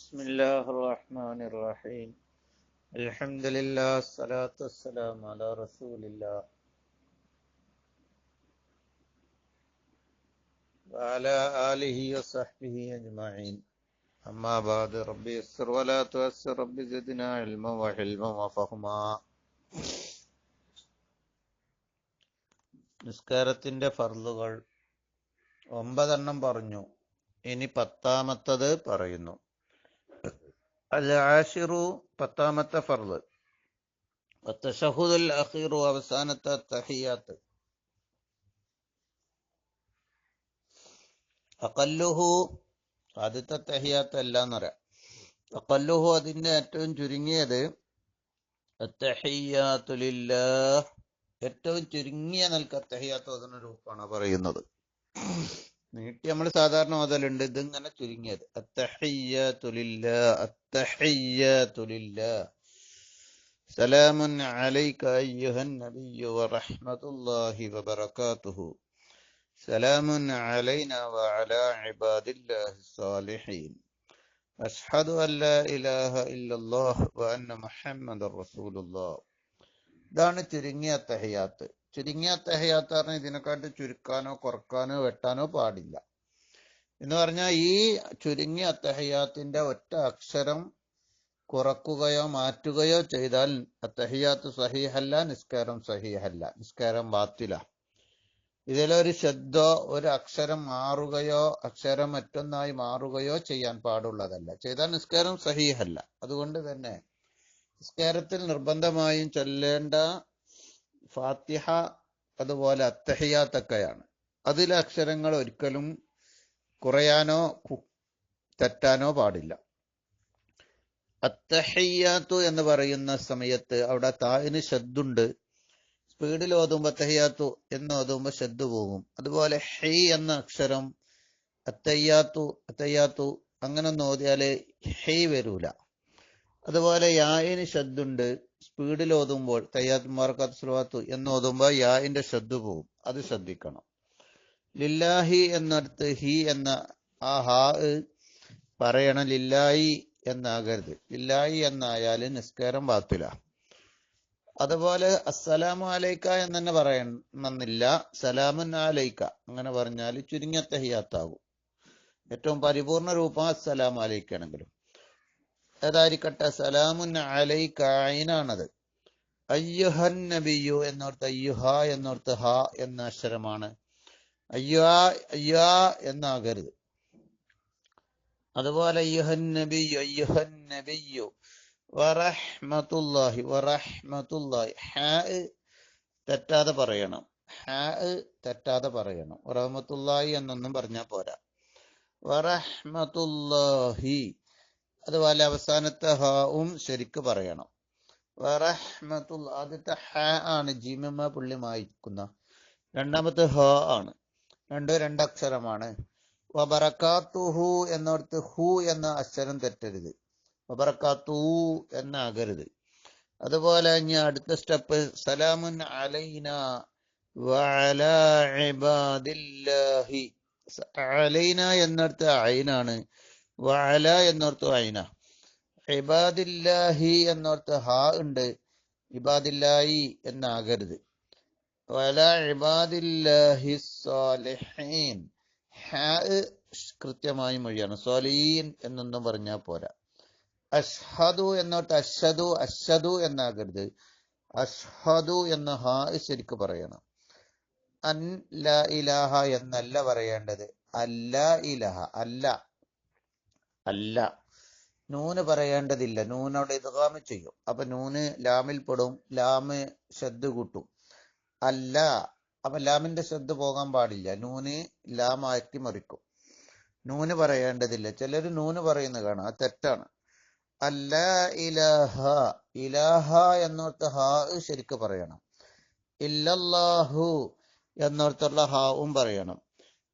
بسم الله الرحمن الرحيم الحمد لله الصلاة والسلام على رسول الله وعلى آله وصحبه أجمعين أما بعد ربي يسر ولا تؤسر ربي زدنا علما وحلما وفهما നിസ്കാരത്തിന്റെ ഫർളുകൾ ഒമ്പതെണ്ണം പറഞ്ഞു ഇനി പത്താമത്തത് പറയുന്നു അൽ പത്താമത്തെ ഫർദ്. തഷഹുദുൽ അഖീറു അവസാനത്തെ തഹിയാത്ത്. അക്കല്ലുഹു ആദ്യത്തെ തഹിയാത്ത് അല്ലാന്ന് പറയാം. അക്കല്ലുഹു അതിന്റെ ഏറ്റവും ചുരുങ്ങിയത് ഏറ്റവും ചുരുങ്ങിയ നൽക അത്തഹിയാത്ത് അതിന് രൂപമാണ് പറയുന്നത്. നീട്ടി നമ്മൾ സാധാരണ ഓതലുണ്ട്. ഇതിങ്ങനെ ചുരുങ്ങിയത്. അത്തഹിയ്യാത്തുലില്ലാ അത്തഹിയ്യാത്തുലില്ലാ സലാമുൻ അലൈക അയ്യുഹൻ നബിയ്യു വറഹ്മത്തുള്ളാഹി വബറകാതുഹു സലാമുൻ അലൈന വഅലാ ഇബാദില്ലാഹി സ്സാലിഹീൻ അഷ്ഹദു അൻ ലാ ഇലാഹ ഇല്ലല്ലാഹ് വഅന്ന മുഹമ്മദർ റസൂലുള്ളാഹ് ഇതാണ് ചുരുങ്ങിയ തഹയാത്ത്. ചുരുങ്ങിയ തഹയാത്ത് പറഞ്ഞാൽ ഇതിനെക്കാട്ട് ചുരുക്കാനോ കുറക്കാനോ വെട്ടാനോ പാടില്ല. എന്ന് പറഞ്ഞാൽ ഈ ചുരുങ്ങിയ അത്തഹയാത്തിന്റെ ഒറ്റ അക്ഷരം കുറക്കുകയോ മാറ്റുകയോ ചെയ്താൽ അത്തഹിയാത്ത് സഹിഹല്ല നിസ്കാരം സഹിഹല്ല. നിസ്കാരം ബാത്തില. ഇതിലൊരു ശബ്ദോ ഒരു അക്ഷരം മാറുകയോ അക്ഷരം മറ്റൊന്നായി മാറുകയോ ചെയ്യാൻ പാടുള്ളതല്ല. ചെയ്താൽ നിസ്കാരം സഹിഹല്ല. അതുകൊണ്ട് തന്നെ നിസ്കാരത്തിൽ നിർബന്ധമായും ചൊല്ലേണ്ട ഫാത്തിഹ അതുപോലെ അത്തഹിയാത്തൊക്കെയാണ്. അതിലെ അക്ഷരങ്ങൾ ഒരിക്കലും കുറയാനോ തെറ്റാനോ പാടില്ല. അത്തഹയ്യാത്തു എന്ന് പറയുന്ന സമയത്ത് അവിടെ തായിന് ശബ്ദുണ്ട് സ്പീഡിൽ ഓതുമ്പോ അത്തഹയ്യാത്തു എന്ന് ഓതുമ്പോ ശബ്ദ പോകും. അതുപോലെ ഹൈ എന്ന അക്ഷരം അത്തയ്യാത്തു അത്തയ്യാത്തു അങ്ങനെ ഒന്ന് ഓതിയാൽ ഹൈ വരൂല. അതുപോലെ യായിന് ശബ്ദുണ്ട് സ്പീഡിൽ ഓതുമ്പോൾ തയ്യാത്ത് മാർക്കാത്ത് എന്ന് ഓതുമ്പോൾ യായിന്റെ ശബ്ദ പോകും. അത് ശ്രദ്ധിക്കണം. ലില്ലാഹി എന്നടുത്ത് ഹി എന്ന ആ ഹാ പറയണം ലില്ലായി എന്നാകരുത്. ലില്ലായി എന്നായാൽ നിസ്കാരം ബാത്തില. അതുപോലെ അസ്സലാമു അലൈക്ക എന്ന് തന്നെ പറയണമെന്നില്ല. സലാമുൻ അലൈക്ക. അങ്ങനെ പറഞ്ഞാൽ ചുരുങ്ങിയ തഹിയാത്താകും ഏറ്റവും പരിപൂർണ രൂപം അസ്സലാമു അലൈക്കാണെങ്കിലും. ഏതായിരിക്കട്ടെ? സലാമുൻ അലൈക ഐനാണത് അയ്യുഹൻ നബിയു എന്നോർത്ത് അയ്യുഹ എന്നോർത്ത് ഹ എന്ന അക്ഷരമാണ് അയ്യാ അയ്യാ എന്നാകരുത്. അതുപോലെ ഹാ തെറ്റാതെ പറയണം. ഹാ തെറ്റാതെ പറയണം. റഹ്മത്തുല്ലാഹി എന്നൊന്നും പറഞ്ഞാൽ പോരാ. വറഹ്മത്തുല്ലാഹി അതുപോലെ അവസാനത്തെ ഹാവും ശരിക്ക് പറയണം. റഹ്മത്തുള്ള ആദ്യത്തെ ഹ ആണ് ജീമ പുള്ളി മായിക്കുന്ന. രണ്ടാമത്തെ ഹ ആണ്. രണ്ട് രണ്ടക്ഷരമാണ് വബറക്കാത്തുഹു എന്നോർത്ത് ഹു എന്ന അക്ഷരം തെറ്റരുത്. വബറക്കാത്തു എന്നാകരുത്. അതുപോലെ ഇനി അടുത്ത സ്റ്റെപ്പ് സലാമുൻ അലൈന ഇബാദില്ലാഹി. അലൈന എന്നോർത്ത് അയിനാണ്. വഅല എന്നോർത്ത് അയിന. ഇബാദില്ലാഹി എന്നോർത്ത് ഹാ ഉണ്ട്. ഇബാദില്ലായി എന്നാകരുത്. വല ഇബാദില്ലാഹി സ്വാലിഹീൻ. ഹാ കൃത്യമായി മൊഴിയാണ്. സോലീൻ എന്നൊന്നും പറഞ്ഞാൽ പോരാ. അഷ്ഹദു എന്നോട്ട് അഷദു അഷദു എന്നാകരുത്. അഷ്ഹദു എന്ന ഹാ ശരിക്ക് പറയണം. അൻ ല ഇലാഹ എന്നല്ല പറയേണ്ടത്. അല്ല ഇലാഹ അല്ല. അല്ല. നൂന് പറയേണ്ടതില്ല. നൂനോട് ഇതുകാമ ചെയ്യും. അപ്പൊ നൂന് ലാമിൽ പെടും. ലാമ് ശ്രദ്ധ കൂട്ടും. അല്ല അപ്പൊ ലാമിന്റെ ശ്രദ്ധ പോകാൻ പാടില്ല നൂന് ലാം ആക്കി മറിക്കും നൂന് പറയേണ്ടതില്ല ചിലര് നൂന് പറയുന്ന കാണാം അത് തെറ്റാണ് അല്ല ഇലഹ ഇലാഹ എന്നോർത്ത് ഹാ ശരിക്ക് പറയണം ഇല്ലല്ലാഹു എന്നോർത്തുള്ള ഹാവും പറയണം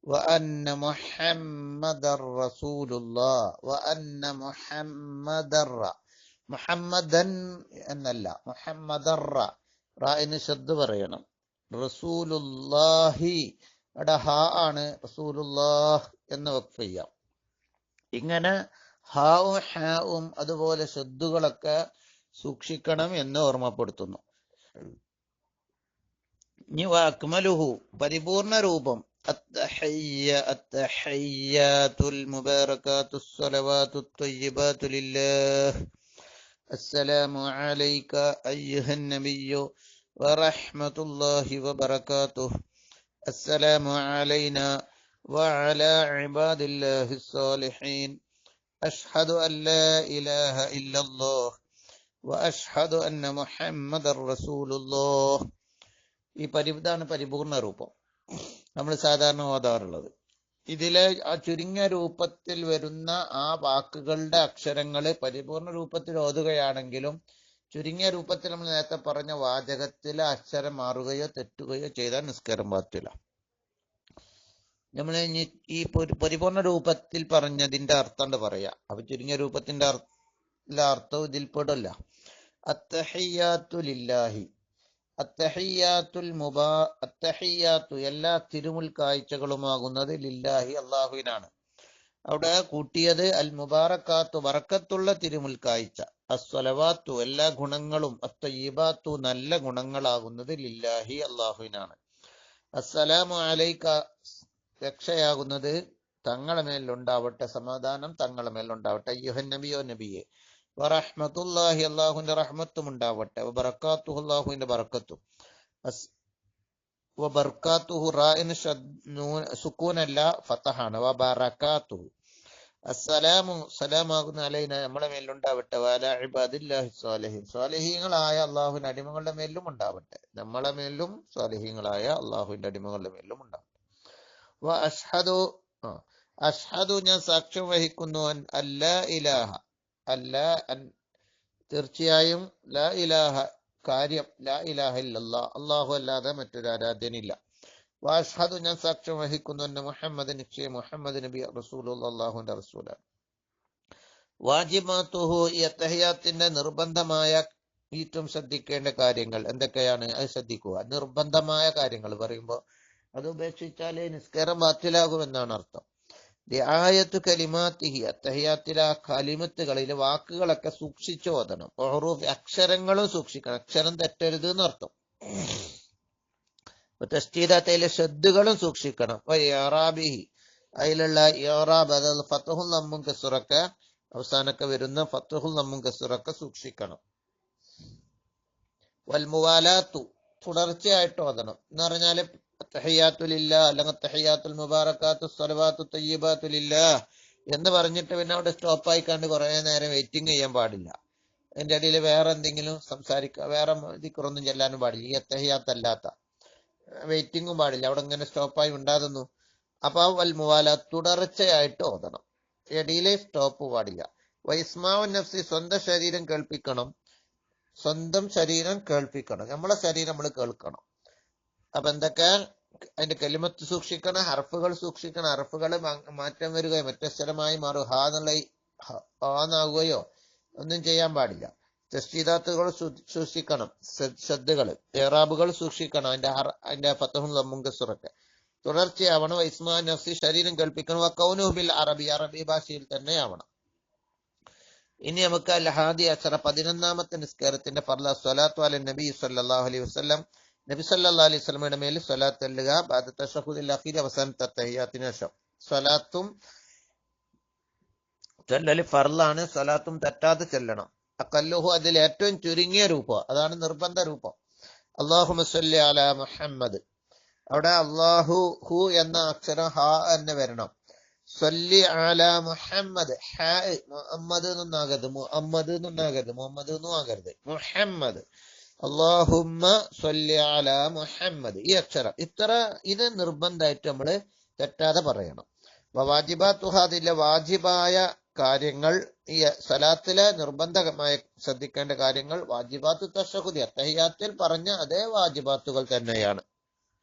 وأن محمد رسول الله وأن محمد മുഹമ്മദൻ എന്നല്ല മുഹമ്മദർ റായിന് ശബ്ദ പറയണം റസൂലുല്ലാഹി അവിടെ ഹ ആണ് റസൂലുല്ലാഹ് എന്ന് വഖഫ് ചെയ്യാം ഇങ്ങനെ ഹാവും ഹാവും അതുപോലെ ശബ്ദുകളൊക്കെ സൂക്ഷിക്കണം എന്ന് ഓർമ്മപ്പെടുത്തുന്നു ഇനി വാക്മലുഹു പരിപൂർണ രൂപം التحية التحيات المباركات الصلوات الطيبات لله السلام عليك أيها النبي ورحمة الله وبركاته السلام علينا وعلى عباد الله الصالحين أشهد أن لا إله إلا الله وأشهد أن محمد رسول الله ഈ പരി ഇതാണ് പരിപൂർണ രൂപം നമ്മൾ സാധാരണ ഓതാറുള്ളത് ഇതിലെ ആ ചുരുങ്ങിയ രൂപത്തിൽ വരുന്ന ആ വാക്കുകളുടെ അക്ഷരങ്ങള് പരിപൂർണ രൂപത്തിൽ ഓതുകയാണെങ്കിലും ചുരുങ്ങിയ രൂപത്തിൽ നമ്മൾ നേരത്തെ പറഞ്ഞ വാചകത്തിലെ അക്ഷരം മാറുകയോ തെറ്റുകയോ ചെയ്താൽ നിസ്കാരം പാറ്റില്ല നമ്മൾ ഈ പരി- പരിപൂർണ രൂപത്തിൽ പറഞ്ഞതിന്റെ അർത്ഥം പറയാ? അപ്പൊ ചുരുങ്ങിയ രൂപത്തിന്റെ അർത്ഥം ഇതിൽ പെടില്ല അത്തഹിയാത്തു ലില്ലാഹി. അത്തഹിയാത്തുൽ മുബാ എല്ലാ തിരുമുൽ കാഴ്ചകളുമാകുന്നത് ലില്ലാഹി അള്ളാഹുവിനാണ്. അവിടെ കൂട്ടിയത് അൽ മുബാറക്കാത്തു വറക്കത്തുള്ള തിരുമുൽക്കാഴ്ച. അസ്വലവാത്തു എല്ലാ ഗുണങ്ങളും അത്തയ്യബാത്തു നല്ല ഗുണങ്ങളാകുന്നത് ലില്ലാഹി അള്ളാഹുവിനാണ്. അസ്സലാമു അലൈക്ക രക്ഷയാകുന്നത് തങ്ങളെ മേലുണ്ടാവട്ടെ സമാധാനം തങ്ങളെ മേലുണ്ടാവട്ടെ അയ്യുഹൻ നബിയോ നബിയെ. വറഹ്മത്തുല്ലാഹി അള്ളാഹുവിന്റെ റഹ്മത്തും ഉണ്ടാവട്ടെ ബറക്കാത്തു. അള്ളാഹുവിന്റെ ബറക്കത്തും സുക്കൂനല്ല ഫത്തഹാണ് വബറക്കാത്തുഹു. അസ്സലാമു സലാമാകുന്ന അലൈന നമ്മളെ മേലുണ്ടാവട്ടെ വാല ഇബാദില്ലാഹി സ്വാലിഹീങ്ങളായ അള്ളാഹുവിന്റെ അടിമകളുടെ മേലും ഉണ്ടാവട്ടെ. നമ്മളെ മേലും സ്വാലഹീങ്ങളായ അള്ളാഹുവിന്റെ അടിമകളുടെ മേലും ഉണ്ടാവട്ടെ. വ അഷ്ഹദു അഷ്ഹദു ഞാൻ സാക്ഷ്യം വഹിക്കുന്നു അല്ല ഇലാഹ. അല്ല തീർച്ചയായും ലാ ഇലാഹ കാര്യം ലാ ഇലാഹ ഇല്ലല്ലാ. അള്ളാഹു അല്ലാതെ മറ്റൊരു ആരാധ്യനില്ല. വാഷ്ഹദു ഞാൻ സാക്ഷ്യം വഹിക്കുന്നു എന്നെ മുഹമ്മദ് നിശ്ചയം മുഹമ്മദ് നബി റസൂലുള്ള അള്ളാഹുവിന്റെ റസൂലാണ് വാജിമാത്തുഹു ഈ അത്തഹയാത്തിന്റെ നിർബന്ധമായ ഏറ്റവും ശ്രദ്ധിക്കേണ്ട കാര്യങ്ങൾ എന്തൊക്കെയാണ്? അത് ശ്രദ്ധിക്കുക. നിർബന്ധമായ കാര്യങ്ങൾ പറയുമ്പോൾ അത് ഉപേക്ഷിച്ചാലേ നിസ്കാരം ബാത്തിലാകുമെന്നാണ് അർത്ഥം. റിആയത്തു കലിമാത്തിഹി അത്തഹയാത്തിലെ ആ കലിമത്തുകളിലെ വാക്കുകളൊക്കെ സൂക്ഷിച്ചു ഓതണം. അക്ഷരങ്ങളും സൂക്ഷിക്കണം. അക്ഷരം തെറ്റരുത് എന്നർത്ഥം. തസ്തീദാത്തയിലെ ശ്രദ്ധകളും സൂക്ഷിക്കണം. ഇറാബിഹി അതിലുള്ള ഇറാബ് അതായത് ഫത്തഹുൽ നമ്മും കസുറൊക്കെ അവസാനൊക്കെ വരുന്ന ഫത്തഹുൽ നമ്മും കസുറൊക്കെ സൂക്ഷിക്കണം. വൽമുവാലാത്തു തുടർച്ചയായിട്ട് ഓതണം. എന്ന് പറഞ്ഞാൽ തഹയ്യാത്തുലില്ല അല്ലെങ്കിൽ തഹയ്യാത്തുൽ മുബാറക്കാത്തു സ്വലവാത്തു തയ്യബാത്തുലില്ല എന്ന് പറഞ്ഞിട്ട് പിന്നെ അവിടെ സ്റ്റോപ്പ് ആയിക്കാണ്ട് കുറെ നേരം വെയിറ്റിംഗ് ചെയ്യാൻ പാടില്ല. അതിന്റെ ഇടയിൽ വേറെ എന്തെങ്കിലും സംസാരിക്കുക വേറെ ഇതിക്കുറൊന്നും ചെല്ലാനും പാടില്ല. ഈ അത്തഹയ്യാത്തല്ലാത്ത വെയിറ്റിംഗും പാടില്ല. അവിടെ ഇങ്ങനെ സ്റ്റോപ്പായി ഉണ്ടാകുന്നു. അപ്പൊ വൽ മുവാല തുടർച്ചയായിട്ട് ഓതണം. ഇടയിലെ സ്റ്റോപ്പ് പാടില്ല. വൈസ്മാവൻ നഫ്സി സ്വന്തം ശരീരം കേൾപ്പിക്കണം. സ്വന്തം ശരീരം കേൾപ്പിക്കണം. നമ്മളെ ശരീരം നമ്മൾ കേൾക്കണം. അപ്പൊ എന്തൊക്കെ? അതിന്റെ കെലിമത്ത് സൂക്ഷിക്കണം ഹർഫുകൾ സൂക്ഷിക്കണം. ഹർഫുകൾ മാറ്റം വരികയോ മറ്റേ സ്ഥലമായി മാറും ഹാ എന്നുള്ള ഹാന്നാകുകയോ ഒന്നും ചെയ്യാൻ പാടില്ല. തസ്തീദാത്തുകൾ സൂക്ഷിക്കണം. ശ്രദ്ധകൾ ഏറാബുകൾ സൂക്ഷിക്കണം. അതിന്റെ അതിന്റെ ഫത്തഹും ലമ്മുങ്കസുറൊക്കെ തുടർച്ചയാവണം. ഇസ്മാൻ നഫ്സി ശരീരം കേൾപ്പിക്കണം. കൗനുബിൽ അറബി. അറബി ഭാഷയിൽ തന്നെയാവണം. ഇനി നമുക്ക് അൽ അച്ഛറ അസറ പതിനൊന്നാമത്തെ നിസ്കാരത്തിന്റെ ഫർല സ്വലാത്തു അല നബി സല്ലാഹു അലൈഹി വസല്ലം. നബി സല്ലാ അലൈഹി വസല്ലമയുടെ മേൽ സ്വലാത്ത് അല്ലുക ബാദ തഷഹുദിൽ അഖീർ അവസാനത്തെ തയ്യാത്തിന് ശേഷം. സ്വലാത്തും ചെല്ലല് ഫർലാണ് സ്വലാത്തും തെറ്റാതെ ചെല്ലണം. അക്കല്ലുഹു അതിൽ ഏറ്റവും ചുരുങ്ങിയ രൂപം. അതാണ് നിർബന്ധ രൂപം. അള്ളാഹു മുസല്ലി അല മുഹമ്മദ്. അവിടെ അള്ളാഹു ഹു എന്ന അക്ഷരം ഹ എന്ന് വരണം. സൊല്ലി അല മുഹമ്മദ്. ഹാ മുഹമ്മദ് എന്നാകരുത് മുഹമ്മദ് എന്നാകരുത് മുഹമ്മദ് എന്നും ആകരുത് മുഹമ്മദ്. അള്ളാഹുമ്മ സൊല്ലി അല മുഹമ്മദ്. ഈ അക്ഷരം. ഇത്ര ഇത് നിർബന്ധമായിട്ട് നമ്മൾ തെറ്റാതെ പറയണം. വാജിബാത്തുഹ അതിലെ വാജിബായ കാര്യങ്ങൾ ഈ സലാത്തിലെ നിർബന്ധമായി ശ്രദ്ധിക്കേണ്ട കാര്യങ്ങൾ വാജിബാത്ത് തഷഹുദി അത്തഹിയാത്തിൽ പറഞ്ഞ അതേ വാജിബാത്തുകൾ തന്നെയാണ്.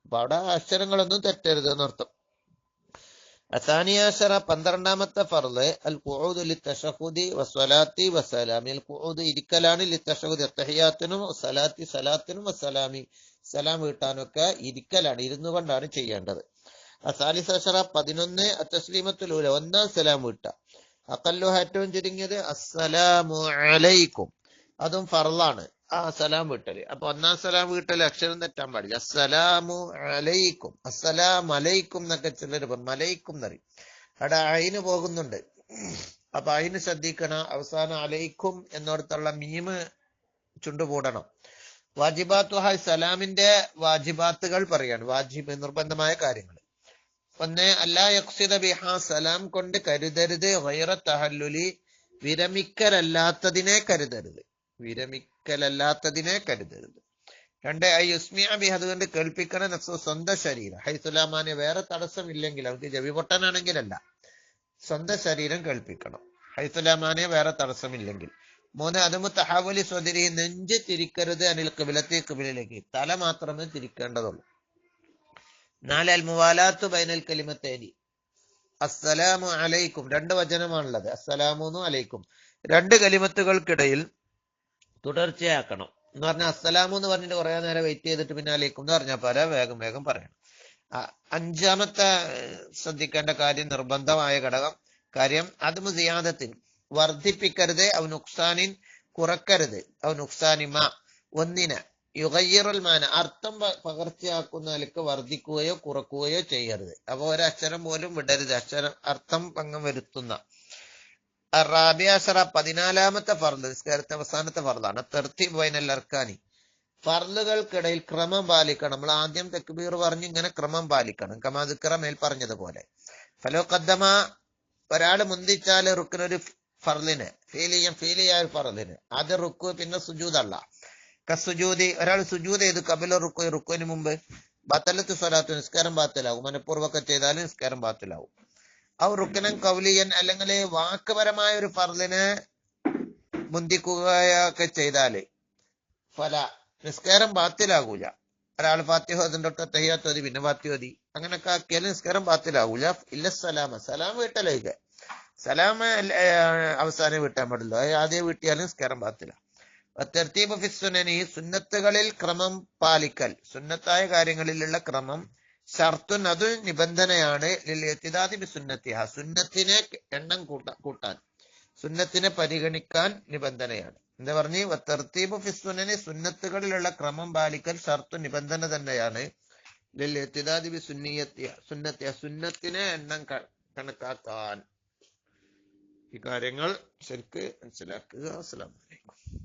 അപ്പൊ അവിടെ അക്ഷരങ്ങളൊന്നും തെറ്റരുത് എന്നർത്ഥം. അസാനിയാശറ പന്ത്രണ്ടാമത്തെ ഫർൾ അൽ കുഊദ് ലി തഷഹുദി വസ്വലാത്തി വസ്സലാമി അൽ കുഊദ് ഇരിക്കലാണ് ലി തഷഹുദി. അത്തഹിയാത്തിനും സലാത്തി സലാത്തിനും വസ്സലാമി സലാം വീട്ടാനൊക്കെ ഇരിക്കലാണ് ഇരുന്നു കൊണ്ടാണ് ചെയ്യേണ്ടത്. അസാലിസറ പതിനൊന്ന് അത്തസ്ലീമത്തുലൂല ഒന്നാം സലാം വീട്ട അക്കല്ലുഹ ഏറ്റവും ചുരുങ്ങിയത് അസ്സലാമു അലൈക്കും. അതും ഫർളാണ്. ആ സലാം വീട്ടൽ. അപ്പൊ ഒന്നാം സലാം വിട്ടൽ അക്ഷരം തെറ്റാൻ പാടില്ല. അസ്സലാമു അലൈക്കും. അസ്സലാം അലൈക്കും എന്നൊക്കെ ചിലർ മലൈക്കും എന്നറിയും. അവിടെ അയിന് പോകുന്നുണ്ട്. അപ്പൊ അയിന് ശ്രദ്ധിക്കണം. അവസാനം അലൈക്കും എന്നോടത്തുള്ള മീമ് ചുണ്ടുപൂടണം. വാജിബാത്തുഹ സലാമിന്റെ വാജിബാത്തുകൾ പറയാണ്. വാജിബ് നിർബന്ധമായ കാര്യങ്ങൾ ഒന്ന് അല്ലാ ബിഹാ സലാം കൊണ്ട് കരുതരുത്. വൈറ തഹല്ലുലി വിരമിക്കലല്ലാത്തതിനെ കരുതരുത്. വിരമിക്കലല്ലാത്തതിനെ കരുതരുത്. രണ്ട് ഐ യുസ്മിയ ബി അതുകൊണ്ട് കേൾപ്പിക്കണ സ്വന്തം ശരീരം. ഹൈസുലാമാനെ വേറെ തടസ്സമില്ലെങ്കിൽ അവർക്ക് ജവി പൊട്ടനാണെങ്കിലല്ല. സ്വന്തം ശരീരം കേൾപ്പിക്കണം. ഹൈസുലാമാനെ വേറെ തടസ്സമില്ലെങ്കിൽ. മൂന്ന് അതുമു തഹാവലി സ്വതിരി നെഞ്ച് തിരിക്കരുത് അനിൽ കിബിലത്തെ കിബിലിലേക്ക് തല മാത്രമേ തിരിക്കേണ്ടതുള്ളൂ. നാല് അൽ ബൈനൽ കലിമത്തേനി. അസ്സലാമു അലൈക്കും. രണ്ട് വചനമാണുള്ളത്. അസ്സലാമുന്നു അലൈക്കും. രണ്ട് കലിമത്തുകൾക്കിടയിൽ തുടർച്ചയാക്കണം. എന്ന് പറഞ്ഞാൽ അസ്സലാമു എന്ന് പറഞ്ഞിട്ട് കുറെ നേരം വെയിറ്റ് ചെയ്തിട്ട് പിന്നെ അലൈക്കും എന്ന് പറഞ്ഞാൽ പല വേഗം വേഗം പറയണം. അഞ്ചാമത്തെ ശ്രദ്ധിക്കേണ്ട കാര്യം നിർബന്ധമായ ഘടകം. കാര്യം അതും സിയാദത്തിൽ വർദ്ധിപ്പിക്കരുത്. അവൻ ഉക്സാനിൻ കുറക്കരുത്. അവൻ ഉക്സാനിമ ഒന്നിന്. യുഗയ്യറുൽ മാന അർത്ഥം പകർച്ചയാക്കുന്ന നിലയ്ക്ക് വർദ്ധിക്കുകയോ കുറക്കുകയോ ചെയ്യരുത്. അപ്പൊ ഒരക്ഷരം പോലും വിടരുത്. അക്ഷരം അർത്ഥം പങ്കം വരുത്തുന്ന. റാബിയാസറ പതിനാലാമത്തെ ഫർദ് നിസ്കാരത്തെ അവസാനത്തെ ഫർദാണ്. തെർത്തി ബൈനൽ അർക്കാനി. ഫർദുകൾക്കിടയിൽ ക്രമം പാലിക്കണം. നമ്മൾ ആദ്യം തെക്കുബീർ പറഞ്ഞു ഇങ്ങനെ ക്രമം പാലിക്കണം. കമാദിക്കറ മേൽ പറഞ്ഞതുപോലെ. ഫലോ കദ്ദമ ഒരാൾ മുന്തിച്ചാൽ റുക്കിനൊരു ഫർലിന് ഫീൽ ചെയ്യാൻ ഫീൽ ചെയ്യാൻ ഫർദിന്. അത് റുക്കു പിന്നെ സുജൂദല്ല കസുജൂതി ഒരാൾ സുജൂത് ചെയ്ത് കബില റുക്കു റുക്കുവിന് മുമ്പ് ബത്തലത്ത് സ്വലാത്ത് നിസ്കാരം ബാത്തിലാവും. മനഃപൂർവമൊക്കെ ചെയ്താൽ നിസ്കാരം ബാത്തിലാവും. ആ റുക്കനൻ കൗലിയൻ അല്ലെങ്കിൽ വാക്കുപരമായ ഒരു ഫർലിനെ മുന്തിക്കുകയൊക്കെ ചെയ്താൽ ഫല. നിസ്കാരം ബാത്തിലാകൂല. ഒരാൾ ഫാത്തിഹ തൊട്ട് തയ്യാത്തോതി പിന്നെ ഫാത്തിയോതി അങ്ങനൊക്കെ ആക്കിയാൽ നിസ്കാരം ബാത്തിലാകൂല ഇല്ല സലാമ. സലാം വീട്ടലേക്ക് സലാമ അവസാനം വീട്ടാൻ പാടില്ല ആദ്യം വീട്ടിയാൽ നിസ്കാരം ബാത്തില തെർത്തീബ് സുന്നത്തുകളിൽ ക്രമം പാലിക്കൽ. സുന്നത്തായ കാര്യങ്ങളിലുള്ള ക്രമം ഷർത്തുൻ അത് നിബന്ധനയാണ് സുന്നത്തി. ബിസുന്നത്തിഹ സുന്നത്തിനെ എണ്ണം കൂട്ടാ കൂട്ടാൻ സുന്നത്തിനെ പരിഗണിക്കാൻ നിബന്ധനയാണ്. എന്താ പറഞ്ഞ്? തെർത്തീബ് ഫിസുനനി സുന്നത്തുകളിലുള്ള ക്രമം പാലിക്കൽ ഷർത്തു നിബന്ധന തന്നെയാണ് ലിൽഇത്തിദാദി ബിസുന്നിയത്തിഹ സുന്നത്തിയ. സുന്നത്തിനെ എണ്ണം കണക്കാക്കാൻ ഈ കാര്യങ്ങൾ ശരിക്ക് മനസ്സിലാക്കുക. അസ്സലാമു അലൈക്കും.